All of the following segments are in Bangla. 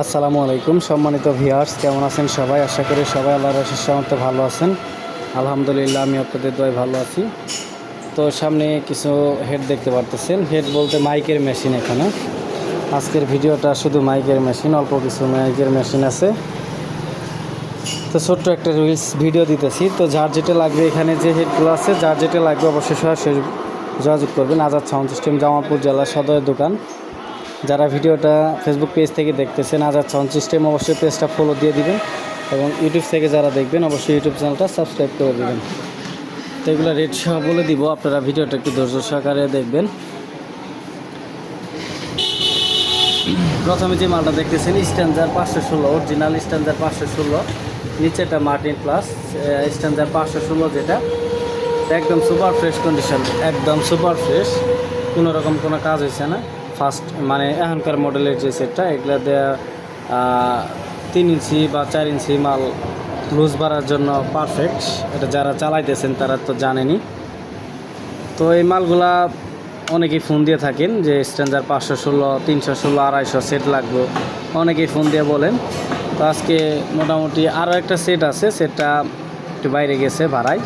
আসসালামু আলাইকুম, সম্মানিত ভিউয়ার্স, কেমন আছেন সবাই? আশা করি সবাই আল্লাহর আশিস মতো ভালো আছেন। আলহামদুলিল্লাহ, আমি আপনাদের দয় ভালো আছি। তো সামনে কিছু হেড দেখতে পারতেছেন। হেড বলতে মাইকের মেশিন এখানে। আজকের ভিডিওটা শুধু মাইকের মেশিন অল্প কিছু মাইকের মেশিন আছে। তো ছোট্ট একটা রিলস ভিডিও দিতেছি। তো যার যেটা লাগবে এখানে যে হেডগুলো আছে, যার যেটা লাগবে অবশ্যই সরাসরি যোগাযোগ করবেন। আজাদ সাউন্ড সিস্টেম, জামালপুর জেলা সদরের দোকান। যারা ভিডিওটা ফেসবুক পেজ থেকে দেখতেছেন আজাদ সাউন্ড সিস্টেম অবশ্যই পেজটা ফলো দিয়ে দিবেন এবং ইউটিউব থেকে যারা দেখবেন, অবশ্যই ইউটিউব চ্যানেলটা সাবস্ক্রাইব করে দেবেন। তো এগুলো রেট সহ বলে দিব, আপনারা ভিডিওটা একটু ধৈর্য সহকারে দেখবেন। প্রথমে যে মালটা দেখতেছেন স্ট্যান্ডার পাঁচশো ষোলো অরিজিনাল স্ট্যান্ডার পাঁচশো ষোলো, নিচেটা মার্টিন প্লাস স্ট্যান্ডার পাঁচশো ষোলো যেটা, একদম সুপার ফ্রেশ কন্ডিশন একদম সুপার ফ্রেশ কোনো রকম কোনো কাজ হয়েছে না। ফার্স্ট মানে এখনকার মডেলের যে সেটটা এগুলো দেওয়া তিন ইঞ্চি বা চার ইঞ্চি মাল লুজ বাড়ার জন্য পারফেক্ট এটা যারা চালাইতেছেন, তারা তো জানেনই। তো এই মালগুলা অনেকেই ফোন দিয়ে থাকেন যে স্ট্যান্ডার পাঁচশো ষোলো, তিনশো ষোলো, আড়াইশো সেট লাগবে। অনেকেই ফোন দিয়ে বলেন। তো আজকে মোটামুটি আরও একটা সেট আছে সেটটা একটু বাইরে গেছে ভাড়ায়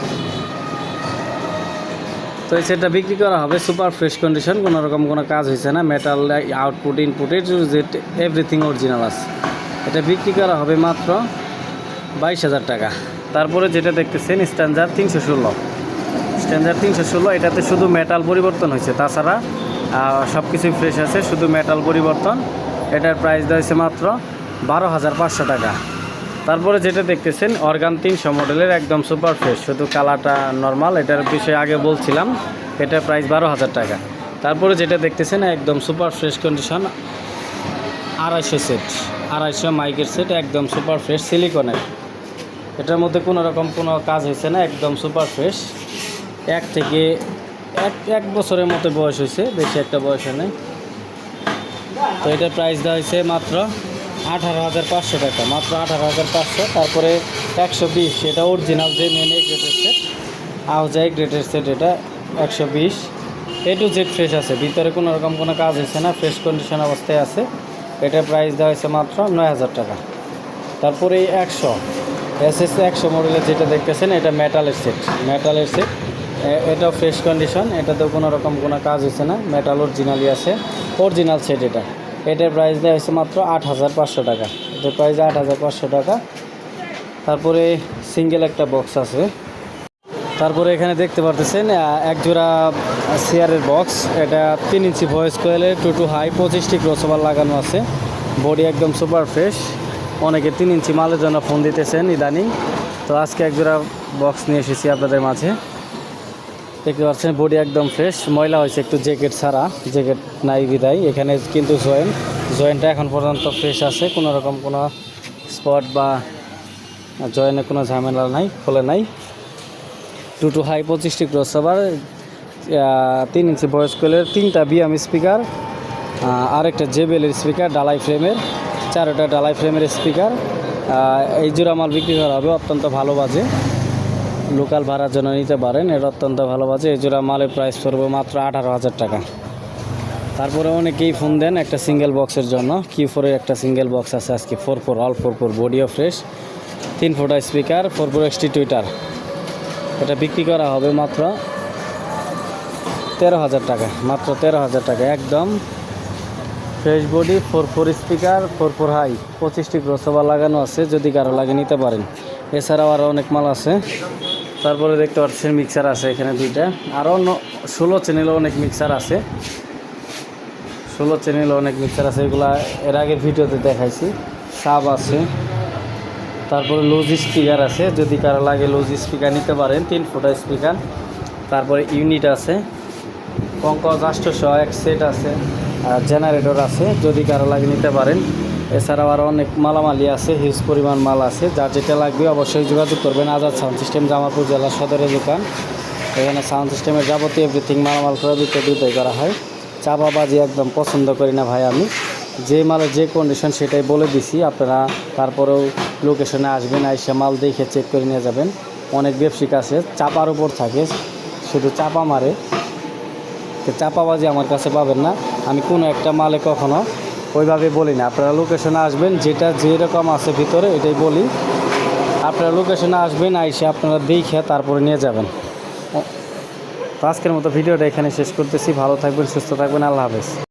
তো এই সেটটা বিক্রি করা হবে সুপার ফ্রেশ কন্ডিশন, কোনো রকম কোনো কাজ হয়েছে না। মেটাল আউটপুট ইনপুটের যে এভরিথিং অরিজিনাল আছে। এটা বিক্রি করা হবে মাত্র বাইশ হাজার টাকা। তারপরে যেটা দেখতেছেন স্ট্যান্ডার তিনশো ষোলো। স্ট্যান্ডার তিনশো ষোলো, এটাতে শুধু মেটাল পরিবর্তন হয়েছে তাছাড়া সব কিছুই ফ্রেশ আছে, শুধু মেটাল পরিবর্তন। এটার প্রাইস দেওয়া হয়েছে মাত্র বারো হাজার পাঁচশো টাকা। তারপরে যেটা দেখতেছেন, অর্গান তিনশো মডেলের একদম সুপার ফ্রেশ শুধু কালারটা নর্মাল এটার বিষয়ে আগে বলছিলাম এটার প্রাইস বারো হাজার টাকা। তারপরে যেটা দেখতেছেন, একদম সুপার ফ্রেশ কন্ডিশন আড়াইশো সেট আড়াইশো মাইকের সেট একদম সুপার ফ্রেশ সিলিকনের এটার মধ্যে কোনো রকম কোনো কাজ হয়েছে না, একদম সুপার ফ্রেশ এক থেকে এক এক বছরের মতো বয়স হয়েছে, বেশি একটা বয়স নাই তো এটার প্রাইস দেওয়া হয়েছে মাত্র আঠারো হাজার পাঁচশো টাকা, মাত্র আঠারো হাজার পাঁচশো। তারপরে একশো বিশ, এটা অরিজিনাল যে মেন এ গ্রেডের সেট আউজা এ গ্রেডের সেট এটা একশো বিশ। এ টু জেড ফ্রেশ আছে, ভিতরে কোনো রকম কোনো কাজ হয়েছে না ফ্রেশ কন্ডিশন অবস্থায় আছে। এটার প্রাইস দেওয়া হয়েছে মাত্র নয় হাজার টাকা। তারপরে এই একশো এস এস একশো মডেলের যেটা দেখতেছেন, এটা মেটালের সেট মেটালের সেট এটাও ফ্রেশ কন্ডিশন এটাতেও কোনো রকম কোনো কাজ হয়েছে না মেটাল অরিজিনালই আছে অরিজিনাল সেট এটা। এটার প্রাইস দেওয়া হয়েছে মাত্র আট হাজার পাঁচশো টাকা। এটার প্রাইস আট হাজার পাঁচশো টাকা। তারপরে সিঙ্গেল একটা বক্স আছে। তারপরে এখানে দেখতে পারতেছেন এক জোড়া চেয়ারের বক্স এটা তিন ইঞ্চি ভয়েস কোয়েলের টু টু হাই পঁচিশটি ক্রসওভার লাগানো আছে। বডি একদম সুপার ফ্রেশ অনেকে তিন ইঞ্চি মালের জন্য ফোন দিতেছেন ইদানিং। তো আজকে এক জোড়া বক্স নিয়ে এসেছি আপনাদের মাঝে। দেখতে পাচ্ছেন বডি একদম ফ্রেশ ময়লা হয়েছে একটু জ্যাকেট ছাড়া জ্যাকেট নাই বিদায়। এখানে কিন্তু জয়েন্ট জয়েন্টটা এখন পর্যন্ত ফ্রেশ আছে, কোনো রকম কোনো স্পট বা জয়েন্টে কোনো ঝামেলা নাই, খোলে নাই। টু টু হাই পঁচিশটি ক্রস আবার তিন ইঞ্চি বয়স কোয়েলের তিনটা বিএম স্পিকার আরেকটা জেবেলের স্পিকার ডালাই ফ্রেমের চারোটা ডালাই ফ্রেমের স্পিকার এই জোড়া মাল বিক্রি করা হবে, অত্যন্ত ভালো বাজে। লোকাল ভাড়ার জন্য নিতে পারেন। এটা অত্যন্ত ভালো বাজে। এই জোড়া মালের প্রাইস পড়বে মাত্র আঠারো হাজার টাকা। তারপরে অনেকেই ফোন দেন একটা সিঙ্গেল বক্সের জন্য। কিউ ফোরের একটা সিঙ্গেল বক্স আছে আজকে। Four four all four four বডিও fresh তিন ফোটা speaker four four XT tweeter এটা বিক্রি করা হবে মাত্র তেরো হাজার টাকা। মাত্র তেরো হাজার টাকা। একদম fresh body four four speaker four four high পঁচিশটি ক্রসওভার লাগানো আছে, যদি কারও লাগে নিতে পারেন। এছাড়াও আরও অনেক মাল আছে। তারপরে দেখতে পাচ্ছেন মিক্সার আছে এখানে দুইটা। আরও ষোলো চ্যানেলও অনেক মিক্সার আছে। ষোলো চ্যানেলে অনেক মিক্সার আছে, এগুলা এর আগে ভিডিওতে দেখাইছি। সাব আছে। তারপরে লুজ স্পিকার আছে, যদি কারও লাগে লুজ স্পিকার নিতে পারেন, তিন ফুটা স্পিকার তারপরে ইউনিট আছে। পঙ্কজ আষ্টশো এক সেট আছে, আর জেনারেটর আছে, যদি কারও লাগে নিতে পারেন। এছাড়াও আরও অনেক মালামালি আছে হিউজ পরিমাণ মাল আছে। যার যেটা লাগবে অবশ্যই যোগাযোগ করবেন। আজাদ সাউন্ড সিস্টেম জামালপুর জেলা সদরের দোকান। এখানে সাউন্ড সিস্টেমের যাবতীয় এভরিথিং মালামাল, ক্রয় বিক্রয় দুটোই করা হয়। চাপাবাজি একদম পছন্দ করি না ভাই আমি। যে মালের যে কন্ডিশন সেটাই বলে দিছি। আপনারা তারপরেও লোকেশনে আসবেন, আইসে মাল দেখে চেক করে নিয়ে যাবেন। অনেক ব্যবসিক আছে, চাপার উপর থাকে। শুধু চাপা মারে। চাপাবাজি আমার কাছে পাবেন না। আমি কোনো একটা মালে কখনো ওইভাবে বলি না। আপনারা লোকেশনে আসবেন, যেটা যেরকম আছে ভিতরে, এটাই বলি। আপনারা লোকেশনে আসবেন, আইসে আপনারা দেখে তারপরে নিয়ে যাবেন। তো আজকের মতো ভিডিওটা এখানে শেষ করতেছি। ভালো থাকবেন, সুস্থ থাকবেন। আল্লাহ হাফেজ।